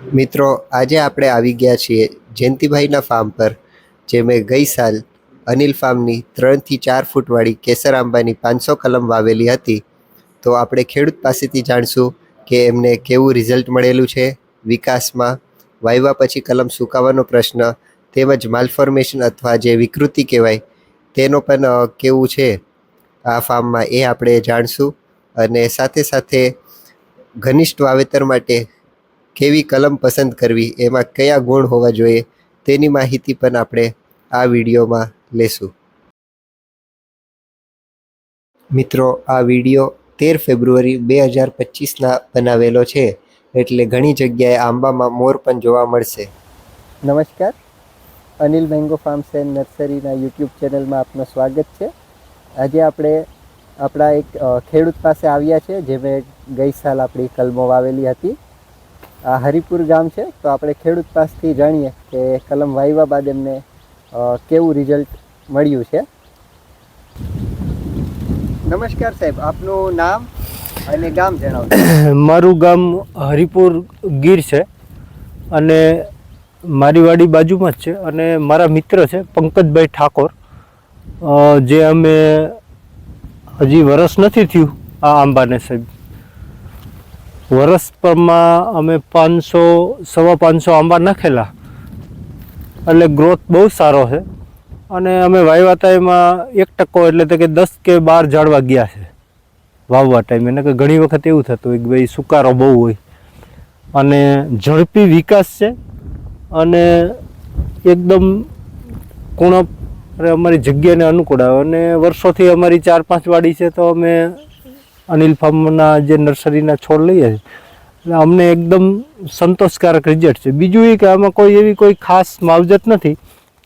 મિત્રો, આજે આપણે આવી ગયા છીએ જયંતિભાઈના ફાર્મ પર જે મેં ગઈ સાલ અનિલ ફાર્મની ત્રણથી ચાર ફૂટવાળી કેસર આંબાની પાંચસો કલમ વાવેલી હતી. તો આપણે ખેડૂત પાસેથી જાણશું કે એમને કેવું રિઝલ્ટ મળેલું છે વિકાસમાં. વાવ્યા પછી કલમ સુકાવાનો પ્રશ્ન તેમજ માલફોર્મેશન અથવા જે વિકૃતિ કહેવાય તેનો પણ કેવું છે આ ફાર્મમાં એ આપણે જાણશું. અને સાથે સાથે ઘનિષ્ઠ વાવેતર માટે કેવી કલમ પસંદ કરવી, એમાં કયા ગુણ હોવા જોઈએ, તેની માહિતી પણ આપણે આ વિડીયોમાં લેશું. મિત્રો, આ વીડિયો તેર ફેબ્રુઆરી બે હજાર પચીસના બનાવેલો છે, એટલે ઘણી જગ્યાએ આંબામાં મોર પણ જોવા મળશે. નમસ્કાર. અનિલ મેંગો ફાર્મ્સ એન્ડ નર્સરીના યુટ્યુબ ચેનલમાં આપનું સ્વાગત છે. આજે આપણે આપણા એક ખેડૂત પાસે આવ્યા છે જે ગઈ સાલ આપણી કલમો વાવેલી હતી. આ હરિપુર ગામ છે, તો આપણે ખેડૂત પાસેથી જાણીએ કે કલમ વાવ્યા બાદ એમને કેવું રિઝલ્ટ મળ્યું છે. નમસ્કાર સાહેબ, આપનું નામ અને ગામ જણાવો. મારું ગામ હરિપુર ગીર છે અને મારી વાડી બાજુમાં જ છે અને મારા મિત્ર છે પંકજભાઈ ઠાકોર જે અમે હજી વરસ નથી થયું આ આંબાને સાહેબ. વરસ પરમાં અમે પાંચસો, સવા પાંચસો આંબા નાખેલા. એટલે ગ્રોથ બહુ સારો છે. અને અમે વાવ્યા ટાઈમમાં એક ટકો એટલે કે દસ કે બાર ઝાડવા ગયા છે. વાવવા ટાઈમે એને કે ઘણી વખત એવું થતું હોય કે ભાઈ સુકારો બહુ હોય. અને ઝડપી વિકાસ છે. અને એકદમ કુણપ અને અમારી જગ્યાને અનુકૂળ આવે. અને વર્ષોથી અમારી ચાર પાંચ વાડી છે તો અમે અનિલ ફાર્મના જે નર્સરીના છોડ લઈએ છીએ અમને એકદમ સંતોષકારક રિઝલ્ટ છે. બીજું એ કે આમાં કોઈ એવી કોઈ ખાસ માવજત નથી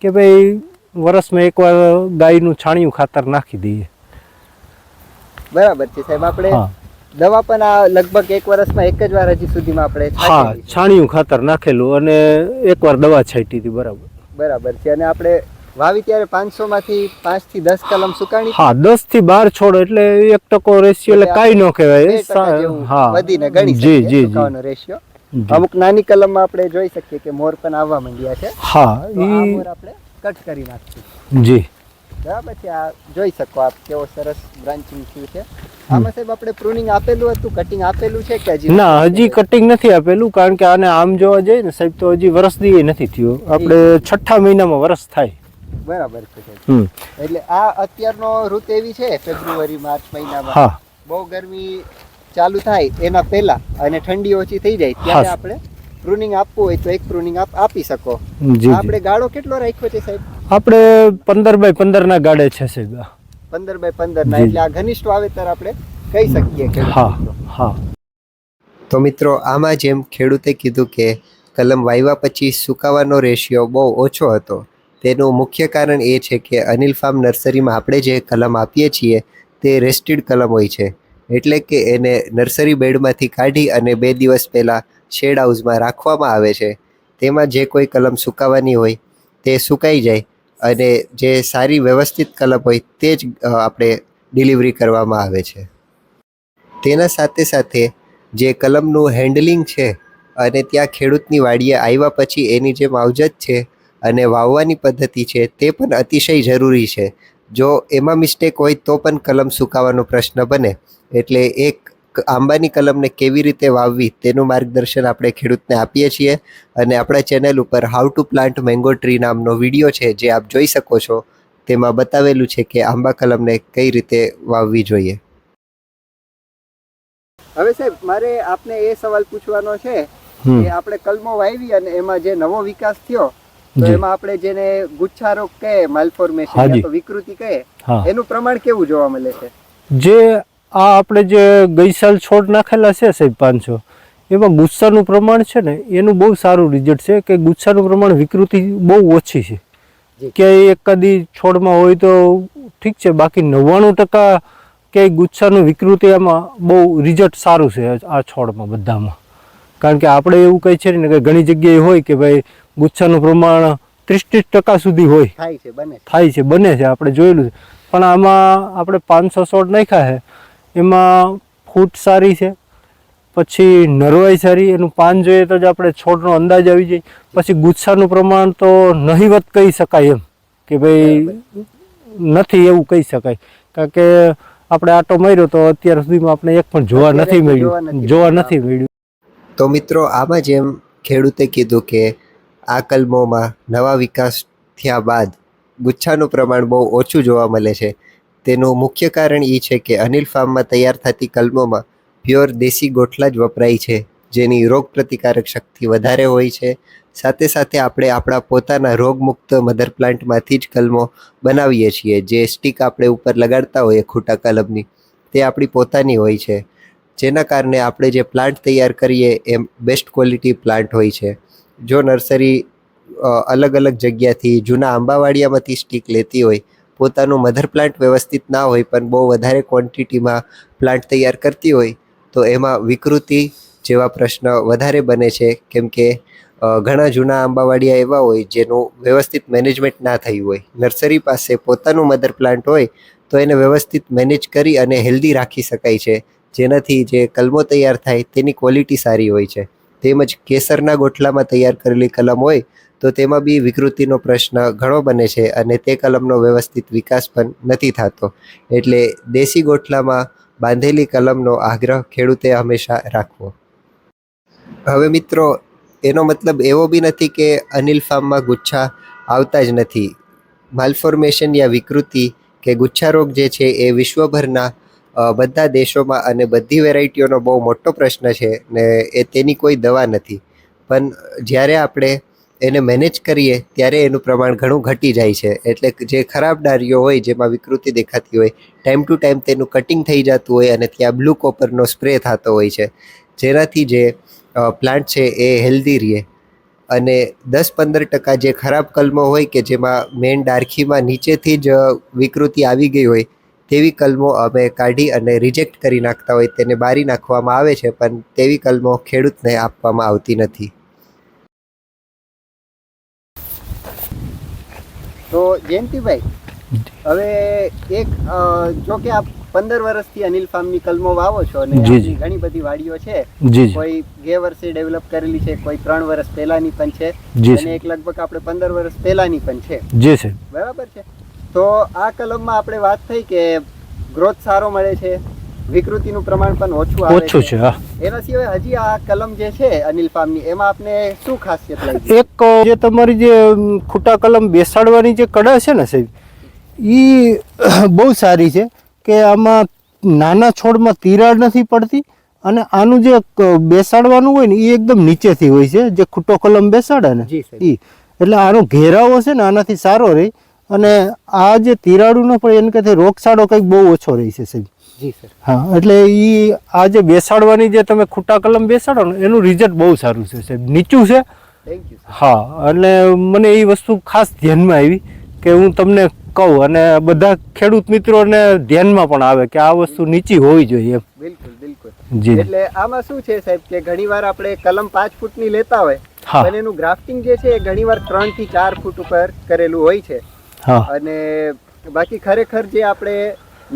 કે ભાઈ વર્ષમાં એકવાર ગાયનું છાણિયું ખાતર નાખી દઈએ. બરાબર છે સાહેબ. આપણે દવા પણ આ લગભગ એક વર્ષમાં એક જ વાર હજી સુધીમાં આપણે હા છાણિયું ખાતર નાખેલું અને એકવાર દવા છાંટી હતી બરાબર. બરાબર છે. અને આપણે વાવી ત્યારે પાંચસો માંથી પાંચથી દસ કલમ સુકાણી હા દસથી બાર છોડ એટલે એક ટકો રેશિયો એટલે કાંઈ ન કહેવાય. હા. વધીને ગણી જી જી જી. રેશિયો અમુક નાની કલમમાં આપણે જોઈ શકીએ કે મોર પણ આવવા માંડ્યા છે. હા એ મોર આપણે કટ કરી નાખશું. જી. બરાબર છે આ જોઈ શકો આપ કેવો સરસ બ્રાન્ચિંગ થયું છે. આમાં સાહેબ આપણે પ્રુનિંગ આપેલું હતું કટિંગ આપેલું છે કે હજી ના હજી કટિંગ નથી આપેલું કારણ કે આને આમ જોવા જઈએ ને સાહેબ તો હજી વરસ દી નથી થયું. આપણે છઠ્ઠા મહિનામાં વરસ થાય. બરાબર છે. એટલે આ અત્યારનો ઋતુ એવી છે ફેબ્રુઆરી માર્ચ મહિનામાં. હા. બહુ ગરમી ચાલુ થાય એના પહેલા અને ઠંડી ઓછી થઈ જાય ત્યારે આપણે પ્રુનિંગ આપવું હોય તો એક પ્રુનિંગ આપ આપી શકો. આપણે ગાળો કેટલો રાખ્યો છે સાહેબ? આપણે પંદર બાય પંદર ના ગાળે છે સાહેબ. પંદર બાય પંદર ના એટલે આ ઘનિષ્ઠ વાવેતર આપણે કહી શકીએ કે હા હા. તો મિત્રો આમાં જેમ ખેડૂતે કીધું કે કલમ વાવ્યા પછી સુકાવાનો રેશિયો બહુ ઓછો હતો તેનું મુખ્ય કારણ એ છે કે અનિલ ફાર્મ નર્સરીમાં આપણે જે કલમ આપીએ છીએ, તે રેસ્ટેડ કલમ હોય છે. એટલે કે એને નર્સરી બેડમાંથી કાઢી અને બે દિવસ પહેલાં શેડ હાઉસમાં રાખવામાં આવે છે. તેમાં જે કોઈ કલમ સુકાવાની હોય, તે સુકાઈ જાય અને જે સારી વ્યવસ્થિત કલમ હોય, તે જ આપણે ડિલિવરી કરવામાં આવે છે. તેના સાથે સાથે જે કલમનું હેન્ડલિંગ છે અને ત્યાં ખેડૂતની વાડીએ આવ્યા પછી એની જે માવજત છે અને વાવવાની પદ્ધતિ છે તે પણ અતિશય જરૂરી છે. જો એમાં મિસ્ટેક હોય તો પણ કલમ સુકાવાનો પ્રશ્ન બને. એટલે એક આંબાની કલમને કેવી રીતે વાવવી તેનું માર્ગદર્શન આપણે ખેડૂતને આપીએ છીએ. અને આપણા ચેનલ ઉપર how to plant mango tree નામનો વીડિયો છે જે આપ જોઈ શકો છો. તેમાં બતાવેલું છે કે આંબા કલમને કઈ રીતે વાવવી જોઈએ. હવે સાહેબ મારે આપને એ સવાલ પૂછવાનો છે કે આપણે કલમો વાવી અને એમાં જે નવો વિકાસ થયો તો એમાં આપણે જેને ગુચ્છારોગ કહે માલફોર્મેશન. તો વિકૃતિ કહે એનું પ્રમાણ કેવું જોવા મળે છે? જે આ આપણે જે ગઈ સાલ છોડ નાખેલા છે સાહેબ પાંચસો એમાં ગુસ્સાનું પ્રમાણ છે ને એનું બહુ સારું રિઝલ્ટ છે કે ગુસ્સાનું પ્રમાણ વિકૃતિ બહુ ઓછી છે. કે એક એકાદી છોડમાં હોય તો ઠીક છે બાકી નવ્વાણું ટકા કે ગુચ્છાનું વિકૃતિ આમાં બહુ રિઝલ્ટ સારું છે આ છોડમાં બધામાં. કારણ કે આપણે એવું કહે છે ને કે ઘણી જગ્યાએ હોય કે ભાઈ ગુચ્છાનું પ્રમાણ ત્રીસ ત્રીસ ટકા સુધી હોય. થાય છે બને છે. થાય છે બને છે આપણે જોયેલું છે. પણ આમાં આપણે પાંચસો સોળ નાખ્યા છે. એમાં ફૂટ સારી છે પછી નરવાઈ સારી એનું પાન જોઈએ તો જ આપણે છોડનો અંદાજ આવી જાય. પછી ગુચ્છાનું પ્રમાણ તો નહીવત કહી શકાય એમ કે ભાઈ નથી એવું કહી શકાય. કારણ કે આપણે આટો માર્યો તો અત્યાર સુધીમાં આપણે એક પણ જોવા નથી મળ્યું. જોવા નથી મળ્યું. તો મિત્રો આમાં જેમ ખેડૂતે કીધું કે આ કલમોમાં નવા વિકાસ થયા બાદ ગુચ્છાનું પ્રમાણ બહુ ઓછું જોવા મળે છે. તેનું મુખ્ય કારણ એ છે કે અનિલ ફાર્મમાં તૈયાર થતી કલમોમાં પ્યોર દેશી ગોઠલા જ વપરાય છે, જેની રોગ પ્રતિકારક શક્તિ વધારે હોય છે. સાથે સાથે આપણે આપણા પોતાના રોગમુક્ત મધર પ્લાન્ટમાંથી જ કલમો બનાવીએ છીએ, જે સ્ટીક આપણે ઉપર લગાડતા હોઈએ ખૂટા કલમની, તે આપણી પોતાની હોય છે. જેના કારણે આપણે જે પ્લાન્ટ તૈયાર કરીએ એમ બેસ્ટ ક્વોલિટી પ્લાન્ટ હોય છે. જો નર્સરી અલગ અલગ જગ્યાથી જૂના આંબાવાડિયામાંથી સ્ટીક લેતી હોય, પોતાનું મધર પ્લાન્ટ વ્યવસ્થિત ના હોય, પણ બહુ વધારે ક્વોન્ટિટીમાં પ્લાન્ટ તૈયાર કરતી હોય, તો એમાં વિકૃતિ જેવા પ્રશ્ન વધારે બને છે. કેમ કે ઘણા જૂના આંબાવાડિયા એવા હોય, જેનું વ્યવસ્થિત મેનેજમેન્ટ ના થયું હોય. નર્સરી પાસે પોતાનું મધર પ્લાન્ટ હોય, તો એને વ્યવસ્થિત મેનેજ કરી અને હેલ્ધી રાખી શકાય છે. જેનાથી જે કલમો તૈયાર થાય, તેની ક્વોલિટી સારી હોય છે. તેમજ કેસરના ગોઠલામાં તૈયાર કરેલી કલમ હોય તો તેમાં બી વિકૃતિનો પ્રશ્ન ઘણો બને છે અને તે કલમનો વ્યવસ્થિત વિકાસ પણ નથી થતો. એટલે દેશી ગોઠલામાં બાંધેલી કલમનો આગ્રહ ખેડૂતે હંમેશા રાખવો. હવે મિત્રો, એનો મતલબ એવો બી નથી કે અનિલ ફાર્મમાં ગુચ્છા આવતા જ નથી. માલફોર્મેશન યા વિકૃતિ કે ગુચ્છા રોગ જે છે એ વિશ્વભરના બધા દેશોમાં અને બધી વેરાયટીઓનો બહુ મોટો પ્રશ્ન છે ને એ તેની કોઈ દવા નથી. પણ જ્યારે આપણે એને મેનેજ કરીએ ત્યારે એનું પ્રમાણ ઘણું ઘટી જાય છે. એટલે જે ખરાબ ડાળીઓ હોય જેમાં વિકૃતિ દેખાતી હોય, ટાઈમ ટુ ટાઈમ તેનું કટિંગ થઈ જતું હોય અને ત્યાં બ્લુ કોપરનો સ્પ્રે થતો હોય છે. જેનાથી જે પ્લાન્ટ છે એ હેલ્ધી રહે. અને દસ પંદર ટકા જે ખરાબ કલમો હોય કે જેમાં મેન ડારખીમાં નીચેથી જ વિકૃતિ આવી ગઈ હોય તેવી કલમો અમે કાઢી અને રિજેક્ટ કરી નાખતા હોય તેને બારી નાખવામાં આવે છે પણ તેવી કલમો ખેડૂતને આપવામાં આવતી નથી. તો જયંતિભાઈ હવે એક જો કે આપ પંદર વર્ષથી અનિલ ફાર્મની કલમો વાવો છો અને ઘણી બધી વાડીઓ છે. કોઈ બે વર્ષે ડેવલપ કરેલી છે કોઈ ત્રણ વર્ષ પહેલાની પણ છે અને એક લગભગ આપણે પંદર વર્ષ પહેલાની પણ છે. બરાબર છે? તો આ કલમમાં આપણે વાત થઈ કે ગ્રોથ સારો મળે છે વિકૃતિનું પ્રમાણ પણ ઓછું આવે ઓછું છે. હા. એના સિવાય હજી આ કલમ જે છે અનિલ પામની એમાં આપને શું ખાસિયત લાગી? એક જે તમારી જે ખૂટા કલમ બેસાડવાની જે કળા છે ને સાહેબ એ બહુ સારી છે કે આમાં નાના છોડમાં તિરાડ નથી પડતી અને આનું જે બેસાડવાનું હોય ને એ એકદમ નીચેથી હોય છે જે ખૂટો કલમ બેસાડે ને. એ એટલે આનો ઘેરાવો છે ને આનાથી સારો રહે. અને આ જે તિરાડુનો પણ એને કરતા રોગચાળો કંઈક બહુ ઓછો રહે છે સાહેબ. જી સર. હા એટલે એ આ જે બેસાડવાની જે તમે ખૂટા કલમ બેસાડો ને એનું રિઝલ્ટ બહુ સારું છે સાહેબ. નીચું છે. હા અને મને એ વસ્તુ ખાસ ધ્યાનમાં આવી કે હું તમને કહું અને બધા ખેડૂત મિત્રોને ધ્યાનમાં પણ આવે કે આ વસ્તુ નીચી હોવી જોઈએ. બિલકુલ બિલકુલ. જી. એટલે આમાં શું છે સાહેબ કે ઘણીવાર આપણે કલમ પાંચ ફૂટની લેતા હોય અને પણ એનું ગ્રાફ્ટિંગ જે છે એ ઘણીવાર ત્રણથી ચાર ફૂટ ઉપર કરેલું હોય છે. અને બાકી ખરેખર જે આપણે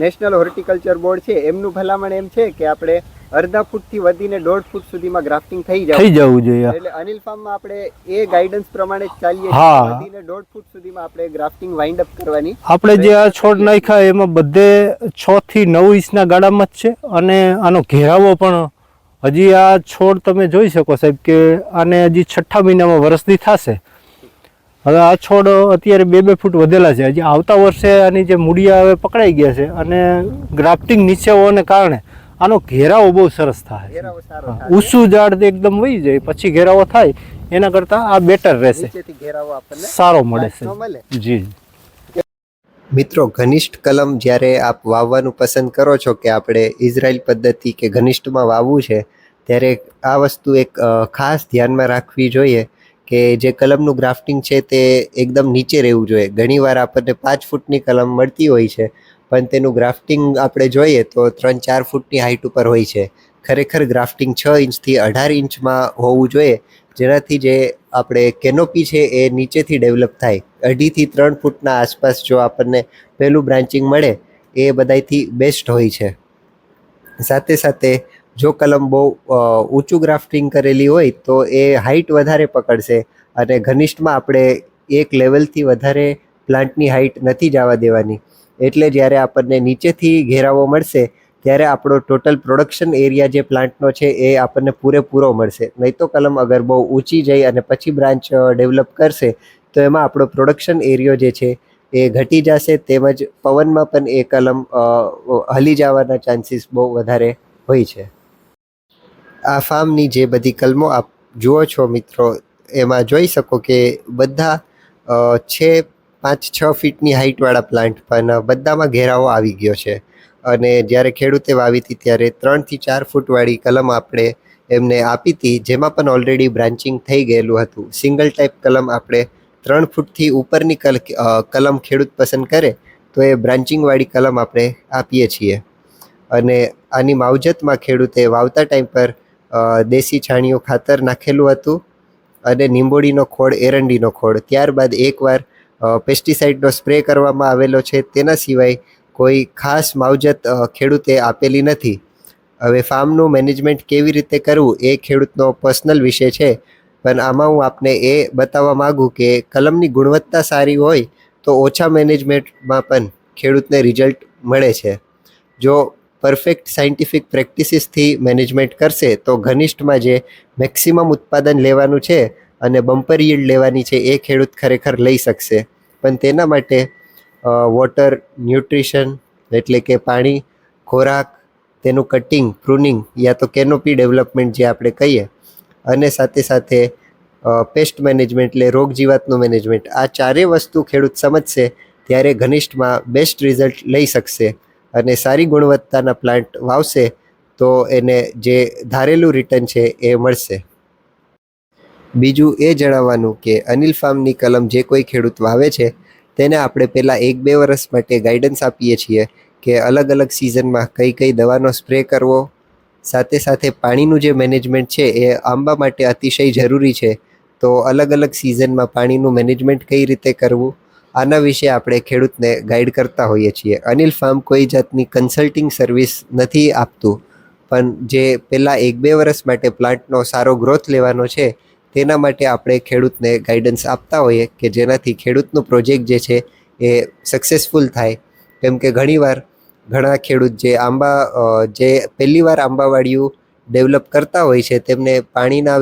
નેશનલ હોર્ટિકલ્ચર બોર્ડ છે એમનું ભલામણ એમ છે કે આપણે અડધા ફૂટથી વધીને દોઢ ફૂટ સુધીમાં ગ્રાફ્ટિંગ થઈ જાય થઈ જવું જોઈએ. એટલે અનિલ ફાર્મમાં આપણે એ ગાઈડન્સ પ્રમાણે ચાલીએ વધીને દોઢ ફૂટ સુધીમાં આપણે ગ્રાફ્ટિંગ વાઇન્ડ અપ કરવાની. આપણે જે આ છોડ નાખ્યા એમાં બધે છ થી નવ ઇંચના ગાળામાં જ છે અને આનો ઘેરાવો પણ હજી આ છોડ તમે જોઈ શકો સાહેબ કે આને હજી છઠ્ઠા મહિનામાં વરસથી થશે. હવે આ છોડ અત્યારે બે બે ફૂટ વધેલા છે. હજી આવતા વર્ષે આની જે મૂળિયા હવે પકડાઈ ગયા છે અને ગ્રાફ્ટિંગ નીચે હોવાને કારણે આનો ઘેરાવો બહુ સરસ થાય. ઊંચું ઝાડ એકદમ વહી જાય પછી ઘેરાવો થાય એના કરતાં આ બેટર રહેશે. ઘેરાવો સારો મળે છે. જી મિત્રો ઘનિષ્ઠ કલમ જ્યારે આપ વાવવાનું પસંદ કરો છો કે આપણે ઇઝરાયલ પદ્ધતિ કે ઘનિષ્ઠમાં વાવવું છે ત્યારે આ વસ્તુ એક ખાસ ધ્યાનમાં રાખવી જોઈએ. કે જે કલમનું ગ્રાફ્ટિંગ છે તે એકદમ નીચે રહેવું જોઈએ. ઘણીવાર આપણને પાંચ ફૂટની કલમ મળતી હોય છે, પણ તેનું ગ્રાફ્ટિંગ આપણે જોઈએ તો ત્રણ ચાર ફૂટની હાઇટ ઉપર હોય છે. ખરેખર ગ્રાફ્ટિંગ છ ઇંચથી અઢાર ઇંચમાં હોવું જોઈએ, જેનાથી જે આપણે કેનોપી છે એ નીચેથી ડેવલપ થાય. અઢીથી ત્રણ ફૂટના આસપાસ જો આપણને પહેલું બ્રાન્ચિંગ મળે, એ બધાયથી બેસ્ટ હોય છે. સાથે સાથે જો કલમ બહુ ઊંચું ગ્રાફ્ટિંગ કરેલી હોય તો એ હાઇટ વધારે પકડશે અને ઘનિષ્ઠમાં આપણે એક લેવલથી વધારે પ્લાન્ટની હાઇટ નથી જવા દેવાની. એટલે જ્યારે આપણને નીચેથી ઘેરાવો મળશે, ત્યારે આપણો ટોટલ પ્રોડક્શન એરિયા જે પ્લાન્ટનો છે એ આપણને પૂરેપૂરો મળશે. નહીં તો કલમ અગર બહુ ઊંચી જઈ અને પછી બ્રાન્ચ ડેવલપ કરશે, તો એમાં આપણો પ્રોડક્શન એરિયો જે છે એ ઘટી જશે. તેમજ પવનમાં પણ એ કલમ હલી જવાના ચાન્સીસ બહુ વધારે હોય છે. આ ફાર્મની જે બધી કલમો આપ જુઓ છો મિત્રો, એમાં જોઈ શકો કે બધા છે પાંચ, છ ફીટની હાઇટવાળા પ્લાન્ટ, પણ બધામાં ઘેરાવો આવી ગયો છે. અને જ્યારે ખેડૂતે વાવી હતી ત્યારે ત્રણથી ચાર ફૂટવાળી કલમ આપણે એમને આપી હતી, જેમાં પણ ઓલરેડી બ્રાન્ચિંગ થઈ ગયેલું હતું. સિંગલ ટાઈપ કલમ આપણે ત્રણ ફૂટથી ઉપરની કલ કલમ ખેડૂત પસંદ કરે, તો એ બ્રાન્ચિંગવાળી કલમ આપણે આપીએ છીએ. અને આની માવજતમાં ખેડૂતે વાવતા ટાઈમ પર દેશી છાણિયું ખાતર નાખેલું હતું અને નિંબોડીનો ખોળ, એરંડીનો ખોળ. ત્યારબાદ એકવાર પેસ્ટિસાઇડનો સ્પ્રે કરવામાં આવેલો છે. તેના સિવાય કોઈ ખાસ માવજત ખેડૂતે આપેલી નથી. હવે ફાર્મનું મેનેજમેન્ટ કેવી રીતે કરવું એ ખેડૂતનો પર્સનલ વિષય છે. પણ આમાં હું આપને એ બતાવવા માગું કે કલમની ગુણવત્તા સારી હોય તો ઓછા મેનેજમેન્ટમાં પણ ખેડૂતને રિઝલ્ટ મળે છે. જો પરફેક્ટ સાયન્ટિફિક પ્રેક્ટિસીસથી મેનેજમેન્ટ કરશે, તો ઘનિષ્ઠમાં જે મેક્સિમમ ઉત્પાદન લેવાનું છે અને બમ્પર યીલ્ડ લેવાની છે, એ ખેડૂત ખરેખર લઈ શકશે. પણ તેના માટે વોટર ન્યુટ્રિશન એટલે કે પાણી, ખોરાક, તેનું કટિંગ પ્રુનિંગ યા તો કેનોપી ડેવલપમેન્ટ જે આપણે કહીએ, અને સાથે સાથે પેસ્ટ મેનેજમેન્ટ એટલે રોગ જીવાતનું મેનેજમેન્ટ આ ચારેય વસ્તુ ખેડૂત સમજશે, ત્યારે ઘનિષ્ઠમાં બેસ્ટ રિઝલ્ટ લઈ શકશે. અને સારી ગુણવત્તાના પ્લાન્ટ વાવશે, તો એને જે ધારેલું રિટર્ન છે એ મળશે. બીજું એ જણાવવાનું કે અનિલ ફાર્મની કલમ જે કોઈ ખેડૂત વાવે છે, તેને આપણે પહેલાં એક બે વર્ષ માટે ગાઈડન્સ આપીએ છીએ કે અલગ અલગ સિઝનમાં કઈ કઈ દવાનો સ્પ્રે કરવો. સાથે સાથે પાણીનું જે મેનેજમેન્ટ છે એ આંબા માટે અતિશય જરૂરી છે, તો અલગ અલગ સિઝનમાં પાણીનું મેનેજમેન્ટ કઈ રીતે કરવું? આના વિશે આપણે ખેડૂતને ગાઈડ કરતા હોઈએ છીએ. અનિલ ફાર્મ કોઈ જાતની કન્સલ્ટિંગ સર્વિસ નથી આપતું, પણ જે પહેલાં એક બે વર્ષ માટે પ્લાન્ટનો સારો ગ્રોથ લેવાનો છે, તેના માટે આપણે ખેડૂતને ગાઈડન્સ આપતા હોઈએ કે જેનાથી ખેડૂતનું પ્રોજેક્ટ જે છે એ સક્સેસફુલ થાય. કેમ કે ઘણીવાર ઘણા ખેડૂત જે આંબા જે પહેલીવાર આંબાવાડીયું ડેવલપ કરતા હોય છે, તેમને પાણીના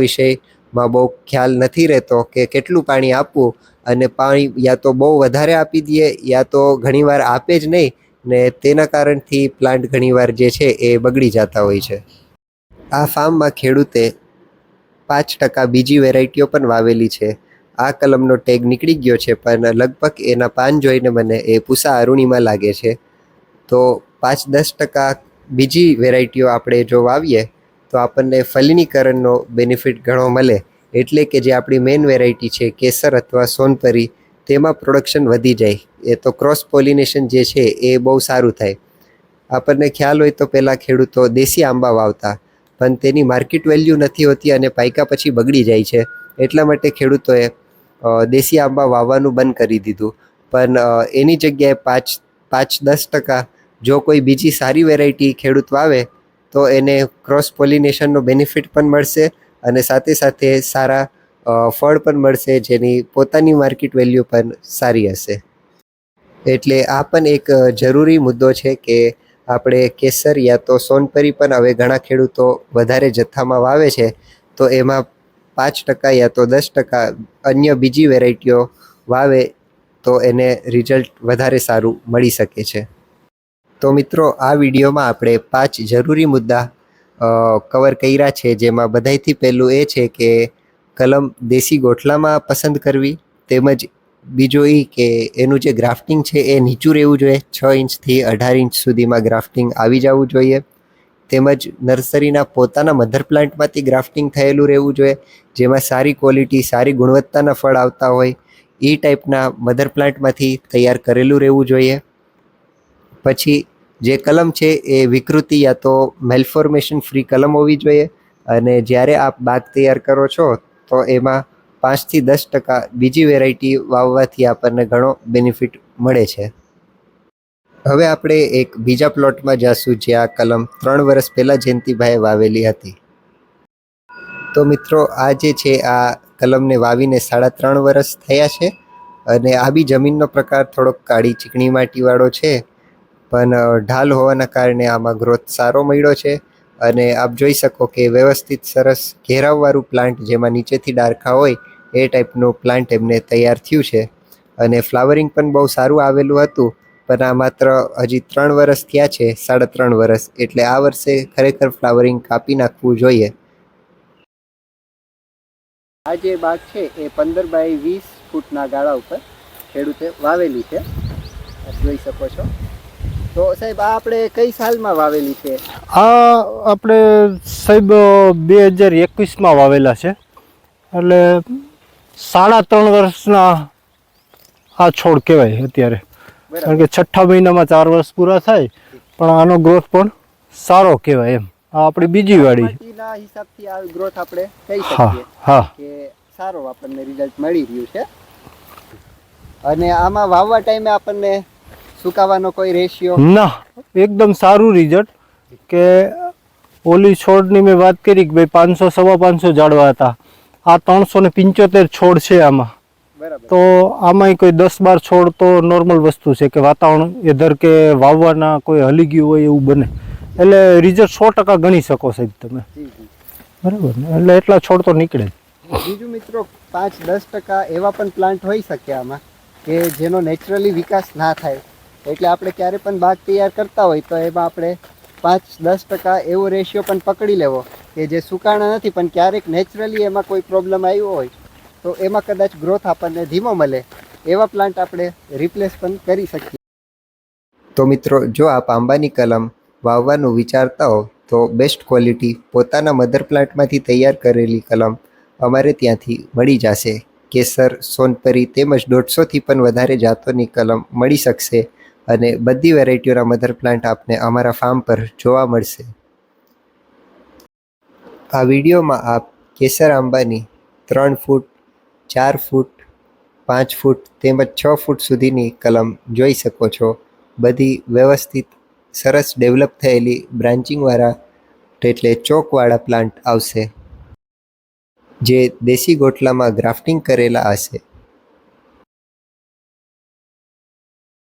વિષયમાં બહુ ખ્યાલ નથી રહેતો કે કેટલું પાણી આપવું અને પાણી યા તો બહુ વધારે આપી દઈએ, યા તો ઘણીવાર આપે જ નહીં ને તેના કારણથી પ્લાન્ટ ઘણીવાર જે છે એ બગડી જતા હોય છે. આ ફાર્મમાં ખેડૂતે પાંચ ટકા બીજી વેરાયટીઓ પણ વાવેલી છે. આ કલમનો ટેગ નીકળી ગયો છે પણ લગભગ એના પાન જોઈને મને એ પૂસા અરુણિમા લાગે છે. તો પાંચ દસ ટકા બીજી વેરાયટીઓ આપણે જો વાવીએ તો આપણને ફલિનીકરણનો બેનિફિટ ઘણો મળે. એટલે કે જે આપણી મેઇન વેરાયટી છે, કેસર અથવા સોનપરી તેમાં પ્રોડક્શન વધી જાય. એ તો ક્રોસ પોલિનેશન જે છે, એ બહુ સારું થાય. આપણને ખ્યાલ હોય તો પહેલાં ખેડૂતો દેશી આંબા વાવતા, પણ તેની માર્કેટ વેલ્યુ નથી હોતી અને પાયકા પછી બગડી જાય છે. એટલા માટે ખેડૂતોએ દેશી આંબા વાવવાનું બંધ કરી દીધું. પણ એની જગ્યાએ પાંચ પાંચ દસ ટકા, જો કોઈ બીજી સારી વેરાયટી ખેડૂત વાવે તો એને ક્રોસ પોલિનેશનનો બેનિફિટ પણ મળશે અને સાથે સાથે સારા ફળ પણ મળશે જેની પોતાની માર્કેટ વેલ્યુ પણ સારી હશે. એટલે આ પણ એક જરૂરી મુદ્દો છે કે આપણે કેસર યા તો સોનપરી પણ હવે ઘણા ખેડૂતો વધારે જથ્થામાં વાવે છે, તો એમાં પાંચ ટકા યા તો દસ ટકા અન્ય બીજી વેરાયટીઓ વાવે તો એને રિઝલ્ટ વધારે સારું મળી શકે છે. તો મિત્રો, આ વિડીયોમાં આપણે પાંચ જરૂરી મુદ્દા કવર કર્યા છે. જેમાં બધાયથી પહેલું એ છે કે કલમ દેશી ગોઠલામાં પસંદ કરવી, તેમજ બીજો એ કે એનું જે ગ્રાફ્ટિંગ છે એ નીચું રહેવું જોઈએ. છ ઇંચથી અઢાર ઇંચ સુધીમાં ગ્રાફ્ટિંગ આવી જવું જોઈએ. તેમજ નર્સરીના પોતાના મધર પ્લાન્ટમાંથી ગ્રાફ્ટિંગ થયેલું રહેવું જોઈએ. જેમાં સારી ક્વોલિટી સારી ગુણવત્તાના ફળ આવતા હોય. એ ટાઈપના મધર પ્લાન્ટમાંથી તૈયાર કરેલું રહેવું જોઈએ. પછી જે કલમ છે એ વિકૃતિ યા તો મેલફોર્મેશન ફ્રી કલમ હોવી જોઈએ. અને જ્યારે આપ બાગ તૈયાર કરો છો, તો એમાં પાંચથી દસ ટકા બીજી વેરાયટી વાવવાથી આપણને ઘણો બેનિફિટ મળે છે. હવે આપણે એક બીજા પ્લોટમાં જાશું જ્યાં કલમ ત્રણ વર્ષ પહેલાં જયંતિભાઈએ વાવેલી હતી. તો મિત્રો, આ જે છે, આ કલમને વાવીને સાડા ત્રણ વર્ષ થયા છે. અને આ બી જમીનનો પ્રકાર થોડોક કાળી ચીકણી માટીવાળો છે. પણ ઢાલ હોવાના કારણે આમાં ગ્રોથ સારો મળ્યો છે અને આપ જોઈ શકો કે વ્યવસ્થિત સરસ ઘેરાવવાળું પ્લાન્ટ જેમાં નીચેથી ડારખા હોય એ ટાઈપનું પ્લાન્ટ એમને તૈયાર થયું છે. અને ફ્લાવરિંગ પણ બહુ સારું આવેલું હતું, પણ આ માત્ર હજી ત્રણ વર્ષ થયા છે, સાડા ત્રણ વર્ષ એટલે આ વર્ષે ખરેખર ફ્લાવરિંગ કાપી નાખવું જોઈએ. આ જે બાગ છે એ પંદર બાય વીસ ફૂટના ગાળા ઉપર ખેડૂતે વાવેલી છે. જોઈ શકો છો. તો સાહેબ આ આપણે કઈ સાલમાં વાવેલી છે? આ આપણે સાહેબ બે હજાર એકવીસમાં વાવેલા છે. એટલે સાડા ત્રણ વર્ષના આ છોડ કહેવાય અત્યારે. કારણ કે છઠ્ઠા મહિનામાં ચાર વર્ષ પૂરા થાય પણ આનો ગ્રોથ પણ સારો કહેવાય એમ. આ આપણી બીજી વાડી હિસાબથી આ ગ્રોથ આપણે કહી શકીએ હા. કે સારો આપણને રિઝલ્ટ મળી રહ્યું છે. અને આમાં વાવવા ટાઈમે આપણને સુકાવાનો કોઈ રેશિયો ના એકદમ સારું રિઝલ્ટ કે ઓલી છોડની મેં વાત કરી કે ભાઈ પાંચસો સવા પાંચસો ઝાડવા હતા. આ ત્રણસો ને પંચોતેર છોડ છે આમાં. તો આમાંય કોઈ દસ બાર છોડ તો નોર્મલ વસ્તુ છે કે વાતાવરણ એધર કે વાવવાના કોઈ હલી ગયું હોય એવું બને. એટલે રિઝલ્ટ સો ટકા ગણી શકો સાહેબ તમે. બરાબર ને? એટલે એટલા છોડ તો નીકળે બીજું મિત્રો પાંચ દસ ટકા એવા પણ પ્લાન્ટ હોઈ શકે આમાં કે જેનો નેચરલી વિકાસ ના થાય. એટલે આપણે ક્યારે પણ બાગ તૈયાર કરતા હોય તો એમાં આપણે પાંચ, દસ ટકા એવો રેશિયો પણ પકડી લેવો કે જે સુકાણા નથી, પણ ક્યારેક નેચરલી એમાં કોઈ પ્રોબ્લેમ આવ્યો હોય તો એમાં કદાચ ગ્રોથ આપણને ધીમો મળે, એવા પ્લાન્ટ આપણે રિપ્લેસ પણ કરી શકીએ. તો મિત્રો, જો આપ આંબાની કલમ વાવવાનું વિચારતા હો, તો બેસ્ટ ક્વોલિટી પોતાના મધર પ્લાન્ટમાંથી તૈયાર કરેલી કલમ અમારે ત્યાંથી મળી જશે. કેસર, સોનપરી તેમજ દોઢસોથી પણ વધારે જાતોની કલમ મળી શકશે. અને બધી વેરાયટીઓના મધર પ્લાન્ટ આપને અમારા ફાર્મ પર જોવા મળશે. આ વિડીયોમાં આપ કેસર આંબાની ત્રણ ફૂટ, ચાર ફૂટ, પાંચ ફૂટ તેમજ છ ફૂટ સુધીની કલમ જોઈ શકો છો. બધી વ્યવસ્થિત, સરસ ડેવલપ થયેલી બ્રાન્ચિંગવાળા એટલે ચોકવાળા પ્લાન્ટ આવશે. જે દેશી ગોટલામાં ગ્રાફ્ટિંગ કરેલા હશે.